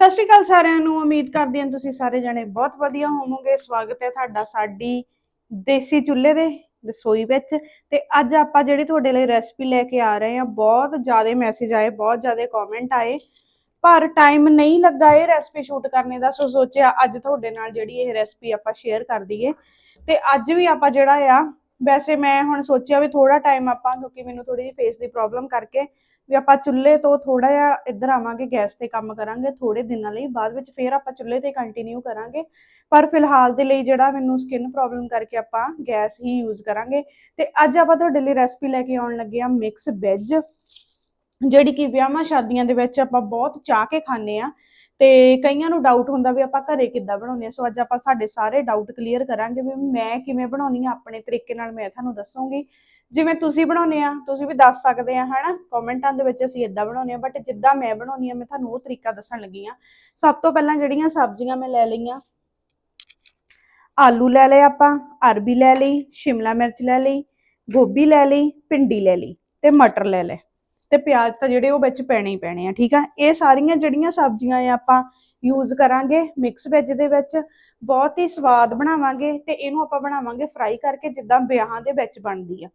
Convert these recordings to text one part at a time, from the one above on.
ਸਤਿ ਸ਼੍ਰੀ ਅਕਾਲ ਸਾਰਿਆਂ ਨੂੰ, ਉਮੀਦ ਕਰਦੇ ਹਾਂ ਤੁਸੀਂ ਸਾਰੇ ਜਣੇ ਬਹੁਤ ਵਧੀਆ ਹੋਵੋਗੇ। ਸਵਾਗਤ ਹੈ ਤੁਹਾਡਾ ਸਾਡੀ ਦੇਸੀ ਚੁੱਲ੍ਹੇ ਦੇ ਰਸੋਈ ਵਿੱਚ ਤੇ ਅੱਜ ਆਪਾਂ ਜਿਹੜੀ ਤੁਹਾਡੇ ਲਈ ਰੈਸਪੀ ਲੈ ਕੇ ਆ ਰਹੇ ਹਾਂ, ਬਹੁਤ ਜ਼ਿਆਦਾ ਮੈਸੇਜ ਆਏ, ਬਹੁਤ ਜ਼ਿਆਦਾ ਕਮੈਂਟ ਆਏ, ਪਰ ਟਾਈਮ ਨਹੀਂ ਲੱਗਾ ਇਹ ਰੈਸਪੀ ਸ਼ੂਟ ਕਰਨੇ ਦਾ, ਸੋ ਸੋਚਿਆ ਅੱਜ ਤੁਹਾਡੇ ਨਾਲ ਜਿਹੜੀ ਇਹ ਰੈਸਪੀ ਆਪਾਂ ਸ਼ੇਅਰ ਕਰ ਦਈਏ। ਤੇ ਅੱਜ ਵੀ ਆਪਾਂ ਜਿਹੜਾ ਆ, ਵੈਸੇ ਮੈਂ ਹੁਣ ਸੋਚਿਆ ਵੀ ਥੋੜਾ ਟਾਈਮ ਆਪਾਂ, ਕਿਉਂਕਿ ਮੈਨੂੰ ਥੋੜੀ ਜਿਹੀ ਫੇਸ ਦੀ ਪ੍ਰੋਬਲਮ ਕਰਕੇ ਵੀ ਆਪਾਂ ਚੁੱਲ੍ਹੇ ਤੋਂ ਥੋੜਾ ਜਿਹਾ ਇੱਧਰ ਆਵਾਂਗੇ, ਗੈਸ ਤੇ ਕੰਮ ਕਰਾਂਗੇ ਥੋੜੇ ਦਿਨਾਂ ਲਈ, ਬਾਅਦ ਵਿੱਚ ਫੇਰ ਆਪਾਂ ਚੁੱਲ੍ਹੇ ਤੇ ਕੰਟੀਨਿਊ ਕਰਾਂਗੇ। ਪਰ ਫਿਲਹਾਲ ਦੇ ਲਈ ਜਿਹੜਾ ਮੈਨੂੰ ਸਕਿਨ ਪ੍ਰੋਬਲਮ ਕਰਕੇ ਆਪਾਂ ਗੈਸ ਹੀ ਯੂਜ਼ ਕਰਾਂਗੇ। ਤੇ ਅੱਜ ਆਪਾਂ ਤੁਹਾਡੇ ਲਈ ਰੈਸਪੀ ਲੈ ਕੇ ਆਉਣ ਲੱਗੇ ਆ ਮਿਕਸ ਵੈਜ ਜਿਹੜੀ ਕਿ ਵਿਆਹਾਂ ਸ਼ਾਦੀਆਂ ਦੇ ਵਿੱਚ ਆਪਾਂ ਬਹੁਤ ਚਾਹ ਕੇ ਖਾਂਦੇ ਆ ਤੇ ਕਈਆਂ ਨੂੰ ਡਾਊਟ ਹੁੰਦਾ ਵੀ ਆਪਾਂ ਘਰੇ ਕਿੱਦਾਂ ਬਣਾਉਂਦੇ ਆ ਸੋ ਅੱਜ ਆਪਾਂ ਸਾਡੇ ਸਾਰੇ ਡਾਊਟ ਕਲੀਅਰ ਕਰਾਂਗੇ ਵੀ ਮੈਂ ਕਿਵੇਂ ਬਣਾਉਣੀ ਆ, ਆਪਣੇ ਤਰੀਕੇ ਨਾਲ ਮੈਂ ਤੁਹਾਨੂੰ ਦੱਸੂਗੀ। ਜਿਵੇਂ ਤੁਸੀਂ ਬਣਾਉਂਦੇ ਆ, ਤੁਸੀਂ ਵੀ ਦੱਸ ਸਕਦੇ ਆ, ਹਨਾ? ਕਮੈਂਟਾਂ ਦੇ ਵਿੱਚ ਅਸੀਂ ਇਦਾਂ ਬਣਾਉਂਦੇ ਆ ਬਟ ਜਿੱਦਾਂ ਮੈਂ ਬਣਾਉਣੀ ਆ, ਮੈਂ ਤੁਹਾਨੂੰ ਉਹ ਤਰੀਕਾ ਦੱਸਣ ਲੱਗੀ ਆ। ਸਭ ਤੋਂ ਪਹਿਲਾਂ ਜਿਹੜੀਆਂ ਸਬਜ਼ੀਆਂ ਮੈਂ ਲੈ ਲਈਆਂ, ਆਲੂ ਲੈ ਲਏ ਆਪਾਂ, ਅਰਬੀ ਲੈ ਲਈ, ਸ਼ਿਮਲਾ ਮਿਰਚ ਲੈ ਲਈ, ਗੋਭੀ ਲੈ ਲਈ, ਭਿੰਡੀ ਲੈ ਲਈ ਤੇ ਮਟਰ ਲੈ ਲਏ। ਤੇ ਪਿਆਜ਼ ਤਾਂ ਜਿਹੜੇ ਉਹ ਵਿੱਚ ਪੈਣੇ ਹੀ ਪੈਣੇ ਆ, ਠੀਕ ਆ? ਇਹ ਸਾਰੀਆਂ ਜਿਹੜੀਆਂ ਸਬਜ਼ੀਆਂ ਆ ਆਪਾਂ ਯੂਜ਼ ਕਰਾਂਗੇ ਮਿਕਸ ਵੈਜ ਦੇ ਵਿੱਚ ਬਹੁਤ ਹੀ ਸਵਾਦ ਬਣਾਵਾਂਗੇ ਤੇ ਇਹਨੂੰ ਆਪਾਂ ਬਣਾਵਾਂਗੇ ਫਰਾਈ ਕਰਕੇ ਜਿੱਦਾਂ ਵਿਆਹਾਂ ਦੇ ਵਿੱਚ ਬਣਦੀ ਆ।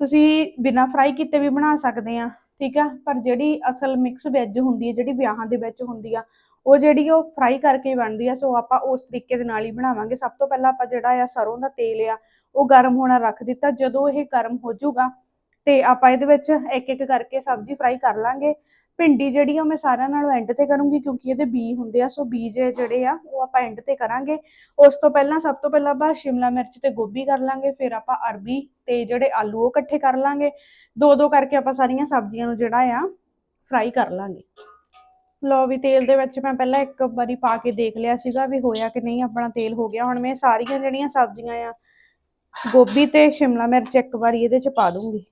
ਤੁਸੀਂ ਬਿਨਾ ਫਰਾਈ ਕੀਤੇ ਵੀ ਬਣਾ ਸਕਦੇ ਆ, ਠੀਕ ਆ? ਪਰ ਜਿਹੜੀ ਅਸਲ ਮਿਕਸ ਵੈਜ ਹੁੰਦੀ ਹੈ ਜਿਹੜੀ ਵਿਆਹਾਂ ਦੇ ਵਿੱਚ ਹੁੰਦੀ ਆ, ਉਹ ਜਿਹੜੀ ਉਹ ਫਰਾਈ ਕਰਕੇ ਬਣਦੀ ਆ, ਸੋ ਆਪਾਂ ਉਸ ਤਰੀਕੇ ਦੇ ਨਾਲ ਹੀ ਬਣਾਵਾਂਗੇ। ਸਭ ਤੋਂ ਪਹਿਲਾਂ ਆਪਾਂ ਜਿਹੜਾ ਆ ਸਰੋਂ ਦਾ ਤੇਲ ਆ, ਉਹ ਗਰਮ ਹੋਣਾ ਰੱਖ ਦਿੱਤਾ। ਜਦੋਂ ਇਹ ਗਰਮ ਹੋ ਜਾਊਗਾ ਤੇ ਆਪਾਂ ਇਹਦੇ ਵਿੱਚ ਇੱਕ ਇੱਕ ਕਰਕੇ ਸਬਜ਼ੀ ਫਰਾਈ ਕਰ ਲਾਂਗੇ। ਭਿੰਡੀ ਜਿਹੜੀ ਆ ਉਹ ਮੈਂ ਸਾਰਿਆਂ ਨਾਲੋਂ ਐਂਡ ਤੇ ਕਰੂੰਗੀ ਕਿਉਂਕਿ ਇਹਦੇ ਬੀ ਹੁੰਦੇ ਆ, ਸੋ ਬੀਜ ਜਿਹੜੇ ਆ ਉਹ ਆਪਾਂ ਐਂਡ ਤੇ ਕਰਾਂਗੇ। ਉਸ ਤੋਂ ਪਹਿਲਾਂ, ਸਭ ਤੋਂ ਪਹਿਲਾਂ ਆਪਾਂ ਸ਼ਿਮਲਾ ਮਿਰਚ ਤੇ ਗੋਭੀ ਕਰ ਲਾਂਗੇ, ਫਿਰ ਆਪਾਂ ਅਰਬੀ ਤੇ ਜਿਹੜੇ ਆਲੂ ਉਹ ਇਕੱਠੇ ਕਰ ਲਾਂਗੇ। ਦੋ ਦੋ ਕਰਕੇ ਆਪਾਂ ਸਾਰੀਆਂ ਸਬਜ਼ੀਆਂ ਨੂੰ ਜਿਹੜਾ ਆ ਫਰਾਈ ਕਰ ਲਾਂਗੇ। ਲੋ ਵੀ ਤੇਲ ਦੇ ਵਿੱਚ ਮੈਂ ਪਹਿਲਾਂ ਇੱਕ ਵਾਰੀ ਪਾ ਕੇ ਦੇਖ ਲਿਆ ਸੀਗਾ ਵੀ ਹੋਇਆ ਕਿ ਨਹੀਂ, ਆਪਣਾ ਤੇਲ ਹੋ ਗਿਆ। ਹੁਣ ਮੈਂ ਸਾਰੀਆਂ ਜਿਹੜੀਆਂ ਸਬਜ਼ੀਆਂ ਆ, ਗੋਭੀ ਤੇ ਸ਼ਿਮਲਾ ਮਿਰਚ ਇੱਕ ਵਾਰੀ ਇਹਦੇ ਚ ਪਾ ਦੂੰਗੀ।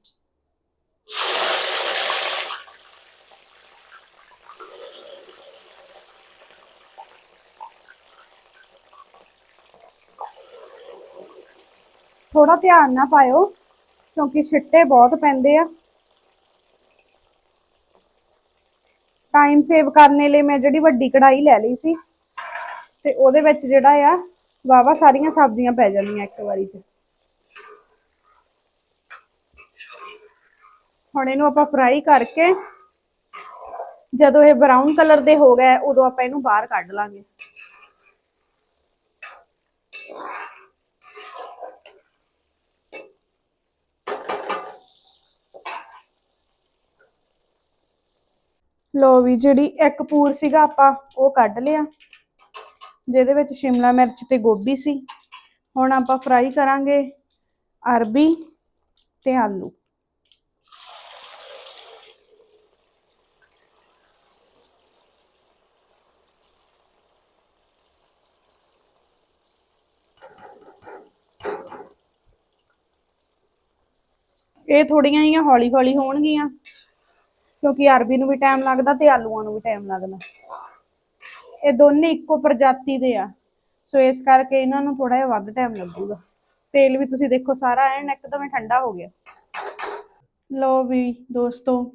ਥੋੜਾ ਧਿਆਨ ਨਾਲ ਪਾਇਓ, ਕਿਉਂਕਿ ਛਿੱਟੇ ਬਹੁਤ ਪੈਂਦੇ ਆ। ਟਾਈਮ ਸੇਵ ਕਰਨੇ ਲਈ ਮੈਂ ਜਿਹੜੀ ਵੱਡੀ ਕੜਾਈ ਲੈ ਲਈ ਸੀ, ਤੇ ਉਹਦੇ ਵਿੱਚ ਜਿਹੜਾ ਆ ਵਾਵਾ ਸਾਰੀਆਂ ਸਬਜ਼ੀਆਂ ਪੈ ਜਾਂਦੀਆਂ ਇੱਕ ਵਾਰੀ 'ਚ। ਹੁਣ ਇਹਨੂੰ ਆਪਾਂ ਫਰਾਈ ਕਰਕੇ, ਜਦੋਂ ਇਹ ਬਰਾਊਨ ਕਲਰ ਦੇ ਹੋ ਗਏ, ਉਦੋਂ ਆਪਾਂ ਇਹਨੂੰ ਬਾਹਰ ਕੱਢ ਲਾਂਗੇ। ਲੋ ਵੀ ਜਿਹੜੀ ਇੱਕ ਪੂਰ ਸੀਗਾ ਆਪਾਂ ਉਹ ਕੱਢ ਲਿਆ। ਜਿਹਦੇ ਵਿੱਚ ਸ਼ਿਮਲਾ ਮਿਰਚ ਤੇ ਗੋਭੀ ਸੀ। ਹੁਣ ਆਪਾਂ ਫਰਾਈ ਕਰਾਂਗੇ ਅਰਬੀ ਤੇ ਆਲੂ। ਇਹ ਥੋੜੀਆਂ ਜਿਹੀਆਂ ਹੌਲੀ ਹੌਲੀ ਹੋਣਗੀਆਂ। ਕਿਉਂਕਿ ਅਰਬੀ ਨੂੰ ਵੀ ਟਾਈਮ ਲੱਗਦਾ ਤੇ ਆਲੂਆਂ ਨੂੰ ਵੀ ਟਾਈਮ ਲੱਗਦਾ। ਇਹ ਦੋਨੇ ਇੱਕੋ ਪ੍ਰਜਾਤੀ ਦੇ ਆ। ਸੋ ਇਸ ਕਰਕੇ ਇਹਨਾਂ ਨੂੰ ਥੋੜਾ ਜਿਹਾ ਵੱਧ ਟਾਈਮ ਲੱਗੂਗਾ। ਤੇਲ ਵੀ ਤੁਸੀਂ ਦੇਖੋ ਸਾਰਾ ਐਨ ਇੱਕਦਮ ਹੀ ਠੰਡਾ ਹੋ ਗਿਆ। ਲੋ ਵੀ ਦੋਸਤੋ,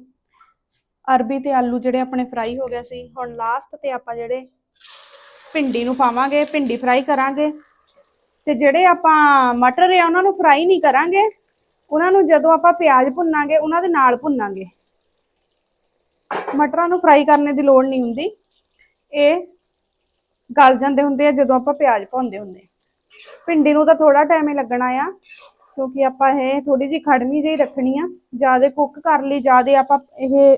ਅਰਬੀ ਤੇ ਆਲੂ ਜਿਹੜੇ ਆਪਣੇ ਫਰਾਈ ਹੋ ਗਏ ਸੀ। ਹੁਣ ਲਾਸਟ ਤੇ ਆਪਾਂ ਜਿਹੜੇ ਭਿੰਡੀ ਨੂੰ ਪਾਵਾਂਗੇ, ਭਿੰਡੀ ਫਰਾਈ ਕਰਾਂਗੇ। ਤੇ ਜਿਹੜੇ ਆਪਾਂ ਮਟਰ ਆ, ਉਹਨਾਂ ਨੂੰ ਫਰਾਈ ਨਹੀਂ ਕਰਾਂਗੇ। ਉਹਨਾਂ ਨੂੰ ਜਦੋਂ ਆਪਾਂ ਪਿਆਜ਼ ਭੁੰਨਾਂਗੇ, ਉਹਨਾਂ ਦੇ ਨਾਲ ਭੁੰਨਾਂਗੇ। ਮਟਰਾਂ ਨੂੰ ਫਰਾਈ ਕਰਨ ਦੀ ਲੋੜ ਨਹੀਂ ਹੁੰਦੀ। ਇਹ ਗਲ ਜਾਂਦੇ ਹੁੰਦੇ ਆ ਜਦੋਂ ਆਪਾਂ ਪਿਆਜ਼ ਪਾਉਂਦੇ ਹੁੰਦੇ ਭਿੰਡੀ ਨੂੰ ਤਾਂ ਥੋੜਾ ਟਾਈਮ ਹੀ ਲੱਗਣਾ ਆ, ਕਿਉਂਕਿ ਆਪਾਂ ਇਹ ਥੋੜੀ ਜਿਹੀ ਖੜਮੀ ਜਿਹੀ ਰੱਖਣੀ ਆ। ਜ਼ਿਆਦਾ ਕੁੱਕ ਕਰ ਲਈ, ਜ਼ਿਆਦਾ ਆਪਾਂ ਇਹ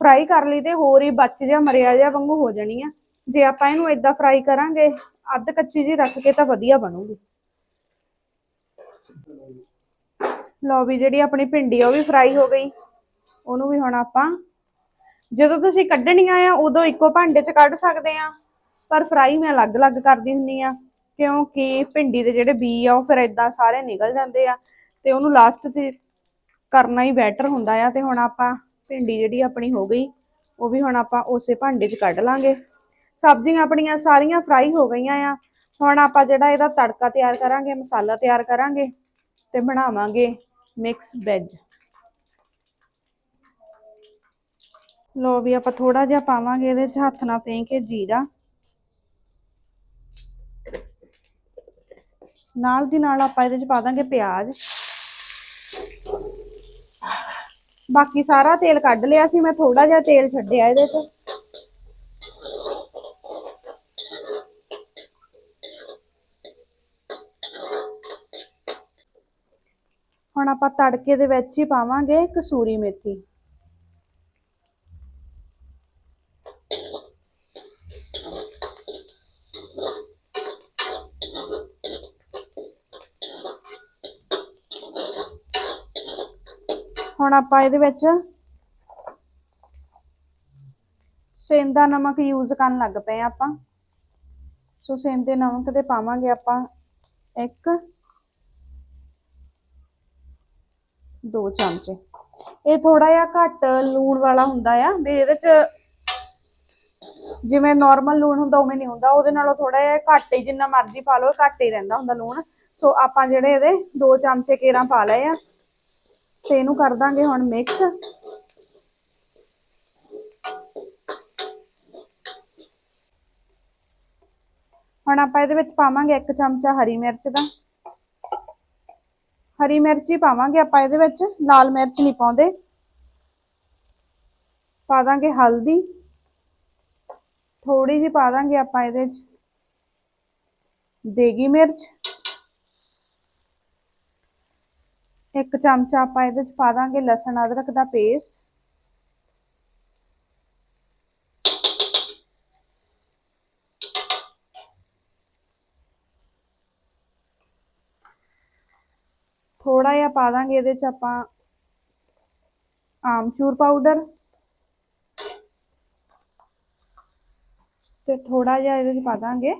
ਫਰਾਈ ਕਰ ਲਈ ਤੇ ਹੋਰ ਹੀ ਬਚ ਜਾ ਮਰਿਆ ਜਾ ਵਾਂਗੂ ਹੋ ਜਾਣੀ ਆ। ਜੇ ਆਪਾਂ ਇਹਨੂੰ ਇਦਾਂ ਫਰਾਈ ਕਰਾਂਗੇ, ਅੱਧ ਕੱਚੀ ਜਿਹੀ ਰੱਖ ਕੇ ਤਾਂ ਵਧੀਆ ਬਣੂਗੀ। ਲਓ ਵੀ ਜਿਹੜੀ ਆਪਣੀ ਭਿੰਡੀ ਉਹ ਵੀ ਫਰਾਈ ਹੋ ਗਈ। ਉਹਨੂੰ ਵੀ ਹੁਣ ਆਪਾਂ ਜਦੋਂ ਤੁਸੀਂ ਕੱਢਣੀਆਂ ਆ, ਉਦੋਂ ਇੱਕੋ ਭਾਂਡੇ 'ਚ ਕੱਢ ਸਕਦੇ ਆ। ਪਰ ਫਰਾਈ ਮੈਂ ਅਲੱਗ-ਅਲੱਗ ਕਰਦੀ ਹੁੰਨੀ ਆ, ਕਿਉਂਕਿ ਭਿੰਡੀ ਦੇ ਜਿਹੜੇ ਬੀ ਆ, ਉਹ ਫਿਰ ਇਦਾਂ ਸਾਰੇ ਨਿਕਲ ਜਾਂਦੇ ਆ ਤੇ ਉਹਨੂੰ ਲਾਸਟ ਤੇ ਕਰਨਾ ਹੀ ਬੈਟਰ ਹੁੰਦਾ ਆ। ਤੇ ਹੁਣ ਆਪਾਂ ਭਿੰਡੀ ਜਿਹੜੀ ਆਪਣੀ ਹੋ ਗਈ, ਉਹ ਵੀ ਹੁਣ ਆਪਾਂ ਉਸੇ ਭਾਂਡੇ 'ਚ ਕੱਢ ਲਾਂਗੇ। ਸਬਜ਼ੀਆਂ ਆਪਣੀਆਂ ਸਾਰੀਆਂ ਫਰਾਈ ਹੋ ਗਈਆਂ ਆ। ਹੁਣ ਆਪਾਂ ਜਿਹੜਾ ਇਹਦਾ ਤੜਕਾ ਤਿਆਰ ਕਰਾਂਗੇ, ਮਸਾਲਾ ਤਿਆਰ ਕਰਾਂਗੇ ਤੇ ਬਣਾਵਾਂਗੇ ਮਿਕਸ ਵੈਜ ਲੋ ਵੀ ਆਪਾਂ ਥੋੜਾ ਜਿਹਾ ਪਾਵਾਂਗੇ ਇਹਦੇ ਚ, ਹੱਥ ਨਾਲ ਫੇਂ ਕੇ ਜੀਰਾ। ਨਾਲ ਦੀ ਨਾਲ ਆਪਾਂ ਇਹਦੇ ਚ ਪਾ ਦਾਂਗੇ ਪਿਆਜ਼। ਬਾਕੀ ਸਾਰਾ ਤੇਲ ਕੱਢ ਲਿਆ ਸੀ, ਮੈਂ ਥੋੜਾ ਜਿਹਾ ਤੇਲ ਛੱਡਿਆ ਇਹਦੇ ਚ। ਹੁਣ ਆਪਾਂ ਤੜਕੇ ਦੇ ਵਿੱਚ ਹੀ ਪਾਵਾਂਗੇ ਕਸੂਰੀ ਮੇਥੀ। ਹੁਣ ਆਪਾਂ ਇਹਦੇ ਵਿੱਚ ਸੇਂਦਾ ਨਮਕ ਯੂਜ਼ ਕਰਨ ਲੱਗ ਪਏ ਆਪਾਂ। ਸੋ ਸੇਂਦੇ ਨਮਕ ਦੇ ਪਾਵਾਂਗੇ ਆਪਾਂ ਇੱਕ, ਦੋ ਚਮਚੇ। ਇਹ ਥੋੜਾ ਜਿਹਾ ਘੱਟ ਲੂਣ ਵਾਲਾ ਹੁੰਦਾ ਆ, ਵੀ ਇਹਦੇ ਚ ਜਿਵੇਂ ਨਾਰਮਲ ਲੂਣ ਹੁੰਦਾ ਉਵੇਂ ਨਹੀਂ ਹੁੰਦਾ। ਉਹਦੇ ਨਾਲੋਂ ਥੋੜਾ ਜਿਹਾ ਘੱਟ ਹੀ ਜਿੰਨਾ ਮਰਜ਼ੀ ਪਾ ਲਓ ਘੱਟ ਹੀ ਰਹਿੰਦਾ ਹੁੰਦਾ ਲੂਣ। ਸੋ ਆਪਾਂ ਜਿਹੜੇ ਇਹਦੇ ਦੋ ਚਮਚੇ ਕੇਰਾਂ ਪਾ ਲਏ ਆ। ਤੇ ਇਹਨੂੰ ਕਰ ਦਾਂਗੇ ਹੁਣ ਮਿਕਸ ਹੁਣ ਆਪਾਂ ਇਹਦੇ ਵਿੱਚ ਪਾਵਾਂਗੇ ਇੱਕ ਚਮਚਾ ਹਰੀ ਮਿਰਚ ਦਾ। ਹਰੀ ਮਿਰਚ ਹੀ ਪਾਵਾਂਗੇ ਆਪਾਂ ਇਹਦੇ ਵਿੱਚ, ਲਾਲ ਮਿਰਚ ਨਹੀਂ ਪਾਉਂਦੇ। ਪਾ ਦਾਂਗੇ ਹਲਦੀ। ਥੋੜੀ ਜਿਹੀ ਪਾ ਦਾਂਗੇ ਆਪਾਂ ਇਹਦੇ ਵਿੱਚ। ਦੇਗੀ ਮਿਰਚ ਇੱਕ ਚਮਚਾ ਆਪਾਂ ਇਹਦੇ ਚ ਪਾ ਦਾਂਗੇ ਲਸਣ, ਅਦਰਕ ਦਾ ਪੇਸਟ ਥੋੜਾ ਜਿਹਾ ਪਾ ਦਾਂਗੇ ਇਹਦੇ ਚ ਆਪਾਂ ਆਮਚੂਰ ਪਾਊਡਰ ਤੇ ਥੋੜਾ ਜਿਹਾ ਇਹਦੇ ਚ ਪਾ ਦਾਂਗੇ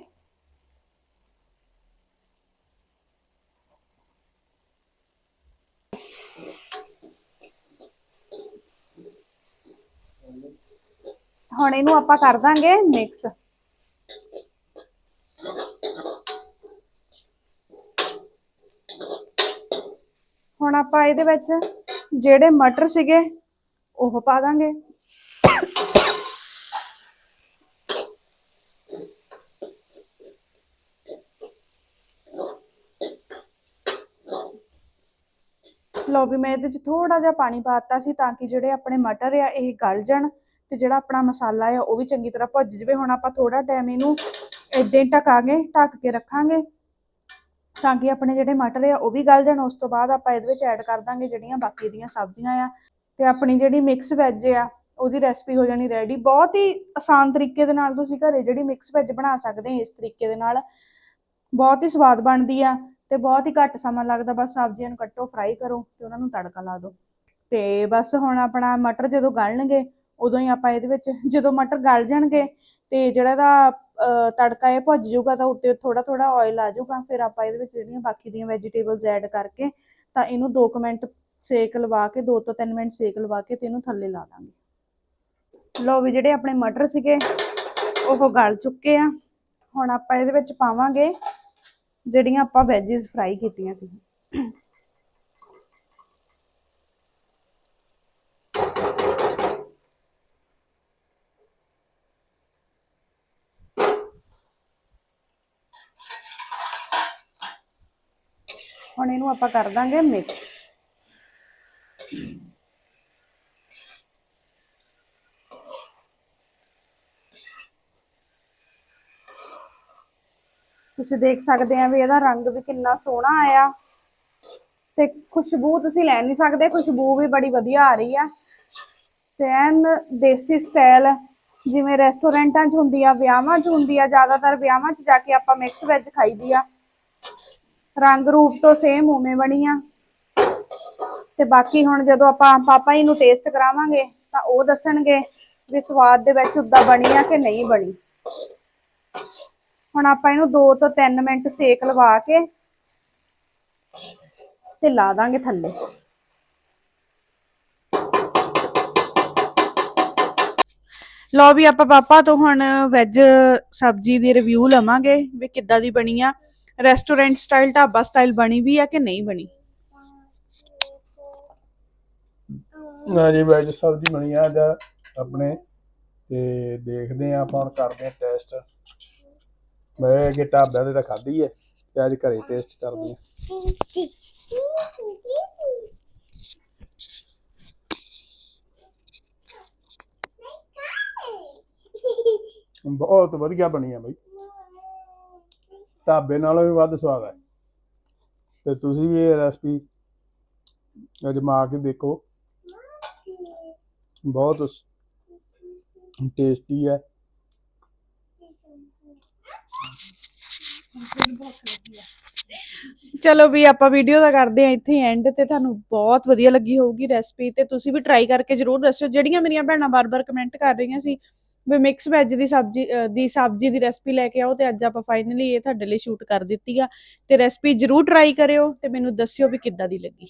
ਹੁਣ ਇਹਨੂੰ ਆਪਾਂ ਕਰ ਦਾਂਗੇ ਮਿਕਸ ਹੁਣ ਆਪਾਂ ਇਹਦੇ ਵਿੱਚ ਜਿਹੜੇ ਮਟਰ ਸੀਗੇ, ਉਹ ਪਾ ਦਾਂਗੇ। ਲਓ ਵੀ ਮੈਂ ਇਹਦੇ ਵਿੱਚ ਥੋੜਾ ਜਿਹਾ ਪਾਣੀ ਪਾਤਾ ਸੀ ਤਾਂ ਕਿ ਜਿਹੜੇ ਆਪਣੇ ਮਟਰ ਆ, ਇਹ ਗਲ ਜਾਣ। ਤੇ ਜਿਹੜਾ ਆਪਣਾ ਮਸਾਲਾ ਆ, ਉਹ ਵੀ ਚੰਗੀ ਤਰ੍ਹਾਂ ਭੁੱਜ ਜਾਵੇ। ਹੁਣ ਆਪਾਂ ਥੋੜਾ ਟਾਈਮ ਇਹਨੂੰ ਏਦਾਂ ਹੀ ਢਕਾਂਗੇ, ਢੱਕ ਕੇ ਰੱਖਾਂਗੇ। ਤਾਂ ਕਿ ਆਪਣੇ ਜਿਹੜੇ ਮਟਰ ਆ, ਉਹ ਵੀ ਗਲ ਜਾਣ। ਉਸ ਤੋਂ ਬਾਅਦ ਆਪਾਂ ਇਹਦੇ ਵਿੱਚ ਐਡ ਕਰ ਦਾਂਗੇ ਜਿਹੜੀਆਂ ਬਾਕੀ ਦੀਆਂ ਸਬਜ਼ੀਆਂ ਆ। ਤੇ ਆਪਣੀ ਜਿਹੜੀ ਮਿਕਸ ਵੈਜ ਆ, ਉਹਦੀ ਰੈਸਪੀ ਹੋ ਜਾਣੀ ਰੈਡੀ ਬਹੁਤ ਹੀ ਆਸਾਨ ਤਰੀਕੇ ਦੇ ਨਾਲ ਤੁਸੀਂ ਘਰੇ ਜਿਹੜੀ ਮਿਕਸ ਵੈਜ ਬਣਾ ਸਕਦੇ ਇਸ ਤਰੀਕੇ ਦੇ ਨਾਲ। ਬਹੁਤ ਹੀ ਸਵਾਦ ਬਣਦੀ ਆ ਤੇ ਬਹੁਤ ਹੀ ਘੱਟ ਸਮਾਂ ਲੱਗਦਾ। ਬਸ ਸਬਜ਼ੀਆਂ ਨੂੰ ਕੱਟੋ ਫਰਾਈ ਕਰੋ ਤੇ ਉਹਨਾਂ ਨੂੰ ਤੜਕਾ ਲਾ ਦਿਓ। ਤੇ ਬਸ ਹੁਣ ਆਪਣਾ ਮਟਰ ਜਦੋਂ ਗਲਣਗੇ ਉਦੋਂ ਹੀ ਆਪਾਂ ਇਹਦੇ ਵਿੱਚ, ਜਦੋਂ ਮਟਰ ਗਲ ਜਾਣਗੇ ਤੇ ਜਿਹੜਾ ਦਾ ਤੜਕਾ ਇਹ ਭੁੱਜ ਜਾਊਗਾ ਤਾਂ ਉੱਤੇ ਥੋੜਾ ਥੋੜਾ ਆਇਲ ਆ ਜਾਊਗਾ, ਫਿਰ ਆਪਾਂ ਇਹਦੇ ਵਿੱਚ ਜਿਹੜੀਆਂ ਬਾਕੀ ਦੀਆਂ ਵੈਜੀਟੇਬਲਸ ਐਡ ਕਰਕੇ ਤਾਂ ਇਹਨੂੰ 2 ਮਿੰਟ ਸੇਕ ਲਵਾ ਕੇ 2 ਤੋਂ 3 ਮਿੰਟ ਸੇਕ ਲਵਾ ਕੇ ਤੇ ਇਹਨੂੰ ਥੱਲੇ ਲਾ ਦਾਂਗੇ। ਲੋ ਵੀ ਜਿਹੜੇ ਆਪਣੇ ਮਟਰ ਸੀਗੇ, ਉਹ ਗਲ ਚੁੱਕੇ ਆ। ਹੁਣ ਆਪਾਂ ਇਹਦੇ ਵਿੱਚ ਪਾਵਾਂਗੇ ਜਿਹੜੀਆਂ ਆਪਾਂ ਵੈਜੀਸ ਫਰਾਈ ਕੀਤੀਆਂ ਸੀ ਹੁਣ ਇਹਨੂੰ ਆਪਾਂ ਕਰ ਦਾਂਗੇ ਮਿਕਸ ਤੁਸੀਂ ਦੇਖ ਸਕਦੇ ਆ ਵੀ ਇਹਦਾ ਰੰਗ ਵੀ ਕਿੰਨਾ ਸੋਹਣਾ ਆਇਆ। ਤੇ ਖੁਸ਼ਬੂ ਤੁਸੀਂ ਲੈ ਨਹੀਂ ਸਕਦੇ, ਖੁਸ਼ਬੂ ਵੀ ਬੜੀ ਵਧੀਆ ਆ ਰਹੀ ਆ। ਤੇ ਐਨ ਦੇਸੀ ਸਟਾਈਲ ਜਿਵੇਂ ਰੈਸਟੋਰੈਂਟਾਂ 'ਚ ਹੁੰਦੀ ਆ, ਵਿਆਹਾਂ 'ਚ ਹੁੰਦੀ ਆ, ਜ਼ਿਆਦਾਤਰ ਵਿਆਹਾਂ 'ਚ ਜਾ ਕੇ ਆਪਾਂ ਮਿਕਸ ਵੈਜ ਖਾਈਦੀ ਆ। ਰੰਗ ਰੂਪ ਤੋਂ ਸੇਮ ਉਵੇਂ ਬਣੀ ਆ ਤੇ ਬਾਕੀ ਹੁਣ ਜਦੋਂ ਆਪਾਂ ਪਾਪਾ ਜੀ ਨੂੰ ਟੇਸਟ ਕਰਾਵਾਂਗੇ, ਤਾਂ ਉਹ ਦੱਸਣਗੇ ਵੀ ਸਵਾਦ ਦੇ ਵਿੱਚ ਉਦਾਂ ਬਣੀ ਆ ਕਿ ਨਹੀਂ ਬਣੀ। ਹੁਣ ਆਪਾਂ ਇਹਨੂੰ 2 ਤੋਂ 3 ਮਿੰਟ ਸੇਕ ਲਵਾ ਕੇ ਤੇ ਲਾ ਦਾਂਗੇ ਥੱਲੇ। ਲਓ ਵੀ ਆਪਾਂ ਪਾਪਾ ਤੋਂ ਹੁਣ ਵੈਜ ਸਬਜ਼ੀ ਦੀ ਰਿਵਿਊ ਲਵਾਂਗੇ ਵੀ ਕਿੱਦਾਂ ਦੀ ਬਣੀ ਆ। ਰੈਸਟੋਰੈਂਟ ਸਟਾਈਲ, ਢਾਬਾ ਸਟਾਈਲ ਬਣੀ ਵੀ ਆ ਕਿ ਨਹੀਂ ਬਣੀ? ਨਾ ਜੀ, ਵੈਜ ਸਬਜ਼ੀ ਬਣੀ ਆ ਅੱਜ ਆਪਣੇ, ਤੇ ਦੇਖਦੇ ਆ ਆਪਾਂ ਕਰਦੇ ਆ ਟੈਸਟ। ਮੈਂ ਅੱਗੇ ਢਾਬਿਆਂ ਤੇ ਤਾਂ ਖਾਧੀ ਹੈ ਤੇ ਅੱਜ ਘਰੇ ਟੇਸਟ ਕਰਦੇ ਆ ਬਹੁਤ ਵਧੀਆ ਬਣੀ ਆ ਬਈ। ਢਾਬੇ ਨਾਲੋਂ ਵੀ ਵੱਧ ਸਵਾਦ ਹੈ ਤੇ ਤੁਸੀਂ ਵੀ ਇਹ ਰੈਸਪੀ ਅਜਮਾ ਕੇ ਦੇਖੋ। ਬਹੁਤ ਟੇਸਟੀ ਹੈ ਚਲੋ ਵੀ ਆਪਾਂ ਵੀਡੀਓ ਦਾ ਕਰਦੇ ਆ ਇੱਥੇ ਐਂਡ ਤੇ। ਤੁਹਾਨੂੰ ਬਹੁਤ ਵਧੀਆ ਲੱਗੀ ਹੋਊਗੀ ਰੈਸਪੀ ਤੇ। ਤੁਸੀਂ ਵੀ ਟਰਾਈ ਕਰਕੇ ਜਰੂਰ ਦੱਸਿਓ। ਜਿਹੜੀਆਂ ਮੇਰੀਆਂ ਭੈਣਾਂ ਬਾਰ-ਬਾਰ ਕਮੈਂਟ ਕਰ ਰਹੀਆਂ ਸੀ ਵੀ ਮਿਕਸ ਵੈਜ ਦੀ ਸਬਜ਼ੀ ਦੀ ਸਬਜ਼ੀ ਦੀ ਰੈਸਪੀ ਲੈ ਕੇ ਆਓ ਤੇ ਅੱਜ ਆਪਾਂ ਫਾਈਨਲੀ ਇਹ ਤੁਹਾਡੇ ਲਈ ਸ਼ੂਟ ਕਰ ਦਿੱਤੀ ਆ ਤੇ ਰੈਸਪੀ ਜਰੂਰ ਟਰਾਈ ਕਰਿਓ ਤੇ ਮੈਨੂੰ ਦੱਸਿਓ ਵੀ ਕਿੱਦਾਂ ਦੀ ਲੱਗੀ।